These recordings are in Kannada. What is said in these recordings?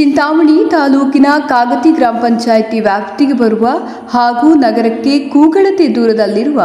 ಚಿಂತಾಮಣಿ ತಾಲೂಕಿನ ಕಾಗತಿ ಗ್ರಾಮ ಪಂಚಾಯಿತಿ ವ್ಯಾಪ್ತಿಗೆ ಬರುವ ಹಾಗೂ ನಗರಕ್ಕೆ ಕೂಗಳತೆ ದೂರದಲ್ಲಿರುವ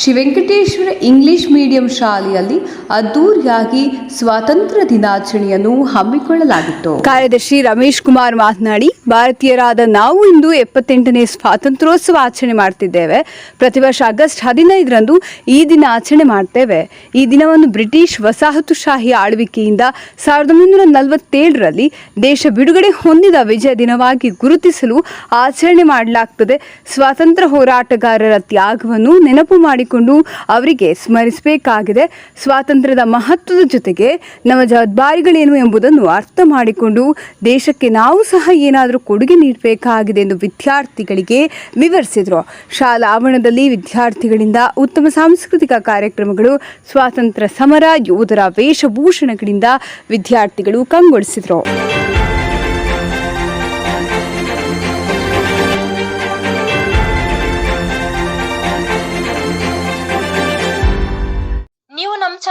ಶ್ರೀವೆಂಕಟೇಶ್ವರ ಇಂಗ್ಲಿಷ್ ಮೀಡಿಯಂ ಶಾಲೆಯಲ್ಲಿ ಅದ್ದೂರಿಯಾಗಿ ಸ್ವಾತಂತ್ರ್ಯ ದಿನಾಚರಣೆಯನ್ನು ಹಮ್ಮಿಕೊಳ್ಳಲಾಗಿತ್ತು. ಕಾರ್ಯದರ್ಶಿ ರಮೇಶ್ ಕುಮಾರ್ ಮಾತನಾಡಿ, ಭಾರತೀಯರಾದ ನಾವು ಇಂದು ಎಪ್ಪತ್ತೆಂಟನೇ ಸ್ವಾತಂತ್ರ್ಯೋತ್ಸವ ಆಚರಣೆ ಮಾಡ್ತಿದ್ದೇವೆ. ಪ್ರತಿ ವರ್ಷ ಆಗಸ್ಟ್ ಹದಿನೈದರಂದು ಈ ದಿನ ಆಚರಣೆ ಮಾಡ್ತೇವೆ. ಈ ದಿನವನ್ನು ಬ್ರಿಟಿಷ್ ವಸಾಹತುಶಾಹಿ ಆಳ್ವಿಕೆಯಿಂದ ಸಾವಿರದ ಒಂಬೈನೂರ ನಲವತ್ತೇಳರಲ್ಲಿ ದೇಶ ಬಿಡುಗಡೆ ಹೊಂದಿದ ವಿಜಯ ದಿನವಾಗಿ ಗುರುತಿಸಲು ಆಚರಣೆ ಮಾಡಲಾಗ್ತದೆ. ಸ್ವಾತಂತ್ರ್ಯ ಹೋರಾಟಗಾರರ ತ್ಯಾಗವನ್ನು ನೆನಪು ಮಾಡಿಕೊಂಡು ಅವರಿಗೆ ಸ್ಮರಿಸಬೇಕಾಗಿದೆ. ಸ್ವಾತಂತ್ರ್ಯದ ಮಹತ್ವದ ಜೊತೆಗೆ ನಮ್ಮ ಜವಾಬ್ದಾರಿಗಳೇನು ಎಂಬುದನ್ನು ಅರ್ಥ ಮಾಡಿಕೊಂಡು ದೇಶಕ್ಕೆ ನಾವು ಸಹ ಏನಾದರೂ ಕೊಡುಗೆ ನೀಡಬೇಕಾಗಿದೆ ಎಂದು ವಿದ್ಯಾರ್ಥಿಗಳಿಗೆ ವಿವರಿಸಿದರು. ಶಾಲಾ ಆವರಣದಲ್ಲಿ ವಿದ್ಯಾರ್ಥಿಗಳಿಂದ ಉತ್ತಮ ಸಾಂಸ್ಕೃತಿಕ ಕಾರ್ಯಕ್ರಮಗಳು, ಸ್ವಾತಂತ್ರ್ಯ ಸಮರ, ಯೋಧರ ವೇಷಭೂಷಣಗಳಿಂದ ವಿದ್ಯಾರ್ಥಿಗಳು ಕಂಗೊಳಿಸಿದರು.